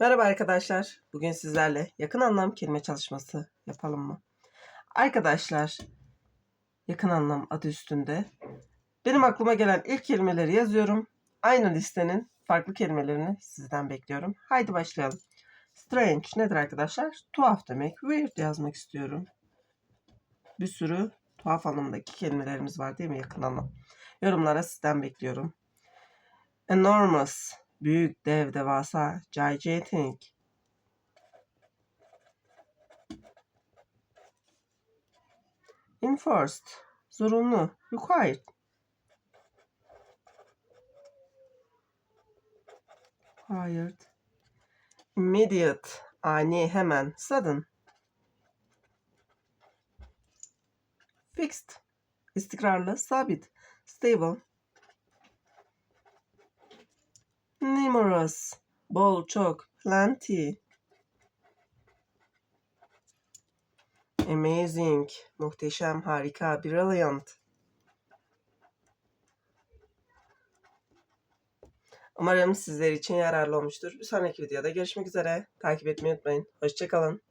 Merhaba arkadaşlar. Bugün sizlerle yakın anlam kelime çalışması yapalım mı? Arkadaşlar, yakın anlam adı üstünde benim aklıma gelen ilk kelimeleri yazıyorum. Aynı listenin farklı kelimelerini sizden bekliyorum. Haydi başlayalım. Strange nedir arkadaşlar? Tuhaf demek. Weird yazmak istiyorum. Bir sürü tuhaf anlamdaki kelimelerimiz var değil mi yakın anlam? Yorumlara sizden bekliyorum. Enormous büyük, dev, devasa, gigantic. Enforced, zorunlu, required. Required. Immediate, ani, hemen, sudden. Fixed, istikrarlı, sabit, stable. Numerous. Bol, çok. Plenty. Amazing. Muhteşem, harika. Brilliant. Umarım sizler için yararlı olmuştur. Bir sonraki videoda görüşmek üzere. Takip etmeyi unutmayın. Hoşçakalın.